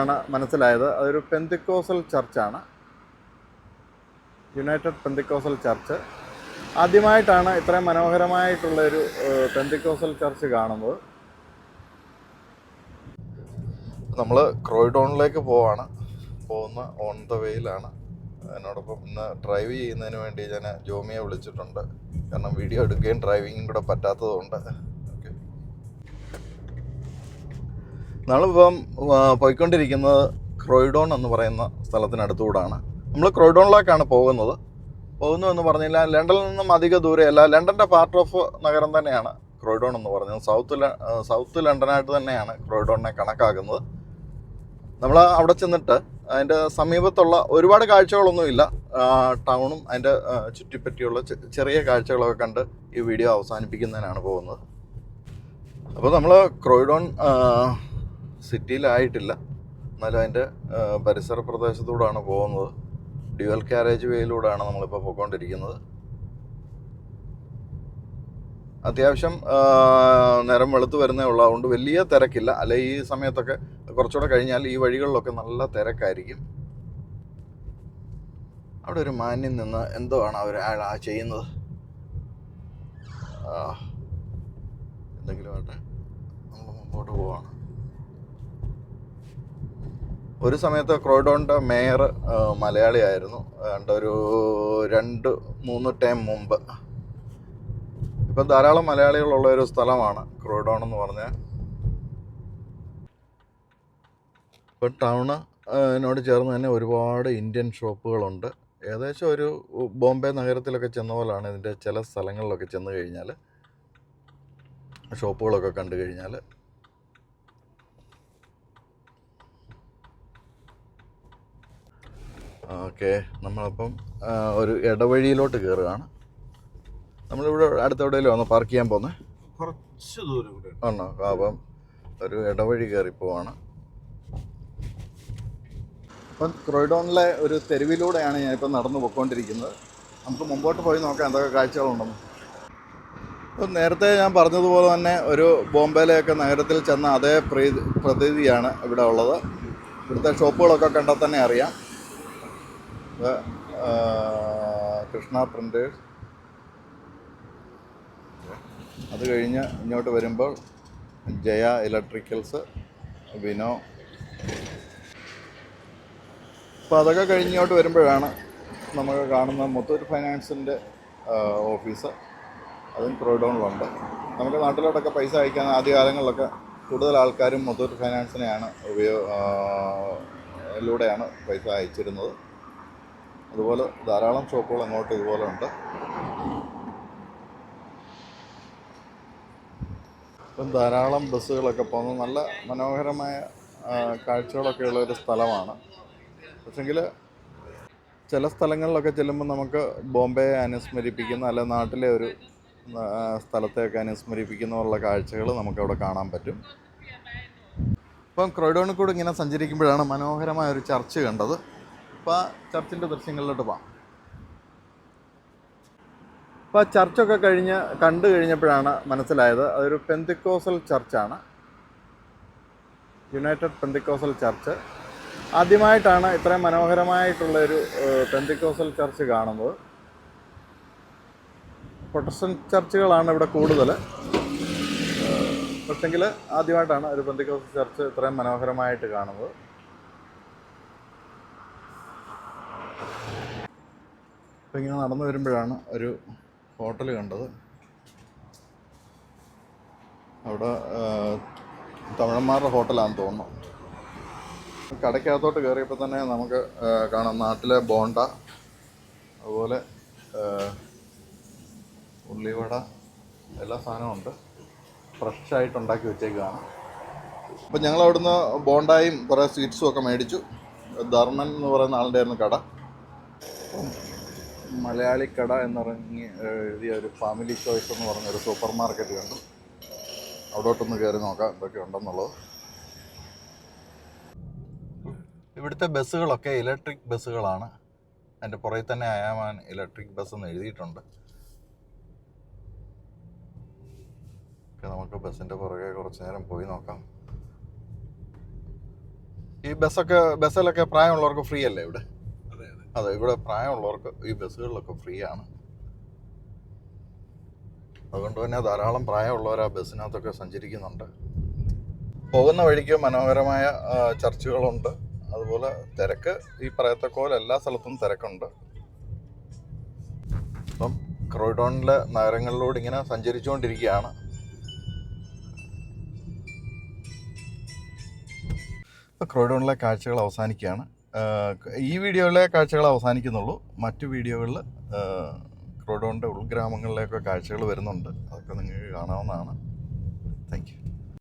ആണ് മനസ്സിലായത്. അതൊരു പെന്തിക്കോസൽ ചർച്ചാണ് യുണൈറ്റഡ് പെന്തിക്കോസൽ ചർച്ച് ആദ്യമായിട്ടാണ് ഇത്രയും മനോഹരമായിട്ടുള്ള ഒരു പെന്തിക്കോസൽ ചർച്ച് കാണുന്നത്. നമ്മൾ ക്രോയിഡോണിലേക്ക് പോവാണ്. പോകുന്ന ഓൺ ദ വേയിലാണ് എന്നോടൊപ്പം ഇന്ന് ഡ്രൈവ് ചെയ്യുന്നതിന് വേണ്ടി ഞാൻ ജോമിയെ വിളിച്ചിട്ടുണ്ട്. കാരണം വീഡിയോ എടുക്കുകയും ഡ്രൈവിങ്ങും കൂടെ പറ്റാത്തതുകൊണ്ട് ഓക്കെ നമ്മളിപ്പം പോയിക്കൊണ്ടിരിക്കുന്നത് ക്രോയിഡോൺ എന്ന് പറയുന്ന സ്ഥലത്തിനടുത്തുകൂടാണ് നമ്മൾ ക്രോയിഡോണിലേക്കാണ് പോകുന്നത്. പോകുന്നു എന്ന് പറഞ്ഞില്ല ലണ്ടനിൽ നിന്നും അധിക ദൂരെയല്ല ലണ്ടന്റെ പാർട്ട് ഓഫ് നഗരം തന്നെയാണ് ക്രോയിഡോൺ എന്ന് പറയുന്നത്. സൗത്ത് സൗത്ത് ലണ്ടനായിട്ട് തന്നെയാണ് ക്രോയിഡോണിനെ കണക്കാക്കുന്നത്. നമ്മൾ അവിടെ ചെന്നിട്ട് അതിന്റെ സമീപത്തുള്ള ഒരുപാട് കാഴ്ചകളൊന്നുമില്ല. ടൗണും അതിന്റെ ചുറ്റിപ്പറ്റിയുള്ള ചെറിയ കാഴ്ചകളൊക്കെ കണ്ട് ഈ വീഡിയോ അവസാനിപ്പിക്കുന്നതിനാണ് പോകുന്നത്. അപ്പോൾ നമ്മൾ ക്രോയിഡോൺ സിറ്റിയിലായിട്ടില്ല. എന്നാലും അതിന്റെ പരിസര പ്രദേശത്തൂടാണ് പോകുന്നത്. ഡ്യുവൽ ക്യാരേജ് വേയിലൂടെയാണ് നമ്മളിപ്പോൾ പോയിക്കൊണ്ടിരിക്കുന്നത്. അത്യാവശ്യം നേരം വെളുത്ത് വരുന്നേ ഉള്ളൂ. അതുകൊണ്ട് വലിയ തിരക്കില്ല. അല്ലെ ഈ സമയത്തൊക്കെ കുറച്ചുകൂടെ കഴിഞ്ഞാൽ ഈ വഴികളിലൊക്കെ നല്ല തിരക്കായിരിക്കും. അവിടെ ഒരു മാന്യം നിന്ന് എന്തോ ആണ് അവർ ആ ചെയ്യുന്നത്? എന്തെങ്കിലും ആട്ടെ നമ്മൾ മുമ്പോട്ട് പോവാണ്. ഒരു സമയത്ത് ക്രോയിഡോണിന്റെ മേയർ മലയാളിയായിരുന്നു. ഒരു രണ്ട് മൂന്ന് ടൈം മുമ്പ്. ഇപ്പം ധാരാളം മലയാളികളുള്ള ഒരു സ്ഥലമാണ് ക്രോയിഡോൺ എന്ന് പറഞ്ഞാൽ. ഇപ്പം ടൗണ് നോട് ചേർന്ന് തന്നെ ഒരുപാട് ഇന്ത്യൻ ഷോപ്പുകളുണ്ട്. ഏകദേശം ഒരു ബോംബെ നഗരത്തിലൊക്കെ ചെന്ന പോലാണ് ഇതിന്റെ ചില സ്ഥലങ്ങളിലൊക്കെ ചെന്ന് കഴിഞ്ഞാൽ ഷോപ്പുകളൊക്കെ കണ്ടു കഴിഞ്ഞാൽ ഓക്കെ നമ്മളപ്പം ഒരു ഇടവഴിയിലോട്ട് കയറുകയാണ് നമ്മളിവിടെ അടുത്ത എവിടെയെങ്കിലും ഒന്ന് പാർക്ക് ചെയ്യാൻ പോകുന്നത് കുറച്ച് ദൂരം കൂടെ ആണോ? അപ്പം ഒരു ഇടവഴി കയറി പോവാണ്. അപ്പം ക്രോയിഡോണിലെ ഒരു തെരുവിലൂടെയാണ് ഞാനിപ്പോൾ നടന്നു പോയിക്കൊണ്ടിരിക്കുന്നത്. നമുക്ക് മുമ്പോട്ട് പോയി നോക്കാം എന്തൊക്കെ കാഴ്ചകളുണ്ടെന്ന് ഇപ്പം നേരത്തെ ഞാൻ പറഞ്ഞതുപോലെ തന്നെ ഒരു ബോംബെയിലെയൊക്കെ നഗരത്തിൽ ചെന്ന അതേ പ്രീ- പ്രതീതിയാണ് ഇവിടെ ഉള്ളത്. ഇവിടുത്തെ ഷോപ്പുകളൊക്കെ കണ്ടാൽ തന്നെ അറിയാം. കൃഷ്ണ പ്രിന്റേഴ്സ് അത് കഴിഞ്ഞ് ഇങ്ങോട്ട് വരുമ്പോൾ ജയ ഇലക്ട്രിക്കൽസ് വിനോ അപ്പോൾ അതൊക്കെ കഴിഞ്ഞോട്ട് വരുമ്പോഴാണ് നമുക്ക് കാണുന്ന മുത്തൂർ ഫൈനാൻസിന്റെ ഓഫീസ്. അതും ക്രോഡൗണിലുണ്ട് നമുക്ക് നാട്ടിലോട്ടൊക്കെ പൈസ അയക്കാൻ ആദ്യ കാലങ്ങളിലൊക്കെ കൂടുതൽ ആൾക്കാരും മുത്തൂർ ഫൈനാൻസിനെയാണ് ഉപയോഗ ലൂടെയാണ് പൈസ അയച്ചിരുന്നത്. അതുപോലെ ധാരാളം ഷോപ്പുകൾ അങ്ങോട്ട് ഇതുപോലെ ഉണ്ട്. ഇപ്പം ധാരാളം ബസ്സുകളൊക്കെ പോകുന്നു. നല്ല മനോഹരമായ കാഴ്ചകളൊക്കെ ഉള്ള ഒരു സ്ഥലമാണ്. പക്ഷെങ്കിൽ ചില സ്ഥലങ്ങളിലൊക്കെ ചെല്ലുമ്പോൾ നമുക്ക് ബോംബെയെ അനുസ്മരിപ്പിക്കുന്ന അല്ലെ നാട്ടിലെ ഒരു സ്ഥലത്തെയൊക്കെ അനുസ്മരിപ്പിക്കുന്ന ഉള്ള കാഴ്ചകൾ നമുക്കവിടെ കാണാൻ പറ്റും. ഇപ്പം ക്രോയിഡോണിൽ കൂടെ ഇങ്ങനെ സഞ്ചരിക്കുമ്പോഴാണ് മനോഹരമായ ഒരു ചർച്ച് കണ്ടത്. അപ്പോൾ ആ ചർച്ചിന്റെ ദൃശ്യങ്ങളിലോട്ട് പോകാം ഇപ്പോൾ ചർച്ചൊക്കെ കഴിഞ്ഞ് കണ്ടു കഴിഞ്ഞപ്പോഴാണ് മനസ്സിലായത് അതൊരു പെന്തിക്കോസൽ ചർച്ചാണ്. United Pentecostal Church. ആദ്യമായിട്ടാണ് ഇത്രയും മനോഹരമായിട്ടുള്ളൊരു പെന്തിക്കോസൽ ചർച്ച് കാണുന്നത്. പ്രൊട്ടസ്റ്റൻ ചർച്ചുകളാണ് ഇവിടെ കൂടുതൽ പക്ഷെങ്കിൽ ആദ്യമായിട്ടാണ് ഒരു പെന്തിക്കോസൽ ചർച്ച് ഇത്രയും മനോഹരമായിട്ട് കാണുന്നത്. അപ്പോൾ ഇങ്ങനെ നടന്നു വരുമ്പോഴാണ് ഒരു ഹോട്ടൽ കണ്ടത്. അവിടെ തമിഴന്മാരുടെ ഹോട്ടലാണെന്ന് തോന്നുന്നു. കടയ്ക്കകത്തോട്ട് കയറിയപ്പോൾ തന്നെ നമുക്ക് കാണാം നാട്ടിലെ ബോണ്ട അതുപോലെ ഉള്ളിവട എല്ലാ സാധനവും ഉണ്ട്. ഫ്രഷായിട്ട് ഉണ്ടാക്കി വെച്ചേക്കാണ് അപ്പം ഞങ്ങൾ അവിടുന്ന് ബോണ്ടായും കുറേ സ്വീറ്റ്സും ഒക്കെ മേടിച്ചു. ധർമ്മൻ എന്ന് പറയുന്ന ആളുടെ ആയിരുന്നു കട. മലയാളി കട എന്നിറങ്ങി എഴുതിയ ഒരു ഫാമിലി ചോയ്സ് എന്ന് പറഞ്ഞൊരു സൂപ്പർ മാർക്കറ്റ് കണ്ടു. അവിടോട്ടൊന്ന് കയറി നോക്കാം എന്തൊക്കെ ഉണ്ടെന്നുള്ളത്. ഇവിടുത്തെ ബസ്സുകളൊക്കെ ഇലക്ട്രിക് ബസ്സുകളാണ്. അതിന്റെ പുറകിൽ തന്നെ അയാമാൻ ഇലക്ട്രിക് ബസ് എന്ന് എഴുതിയിട്ടുണ്ട്. നമുക്ക് ബസ്സിന്റെ പുറകെ കുറച്ച് നേരം പോയി നോക്കാം. ഈ ബസ്സൊക്കെ ബസ്സിലൊക്കെ പ്രായമുള്ളവർക്ക് ഫ്രീ അല്ലേ ഇവിടെ? അതെ ഇവിടെ പ്രായമുള്ളവർക്ക് ഈ ബസ്സുകളിലൊക്കെ ഫ്രീ ആണ് അതുകൊണ്ട് തന്നെ ധാരാളം പ്രായമുള്ളവർ ആ ബസ്സിനകത്തൊക്കെ സഞ്ചരിക്കുന്നുണ്ട്. പോകുന്ന വഴിക്ക് മനോഹരമായ ചർച്ചുകളുണ്ട്. അതുപോലെ തിരക്ക് ഈ പറയത്തക്കോലെ എല്ലാ സ്ഥലത്തും തിരക്കുണ്ട്. അപ്പം ക്രോയിഡോണിലെ നഗരങ്ങളിലൂടെ ഇങ്ങനെ സഞ്ചരിച്ചുകൊണ്ടിരിക്കുകയാണ്. ക്രോയിഡോണിലെ കാഴ്ചകൾ അവസാനിക്കുകയാണ്. ഈ വീഡിയോയിലെ കാഴ്ചകൾ അവസാനിക്കുന്നുള്ളൂ. മറ്റു വീഡിയോകളിൽ ക്രോഡോണിന്റെ ഉൾഗ്രാമങ്ങളിലേക്കൊക്കെ കാഴ്ചകൾ വരുന്നുണ്ട്. അതൊക്കെ നിങ്ങൾക്ക് കാണാവുന്നതാണ്. Thank you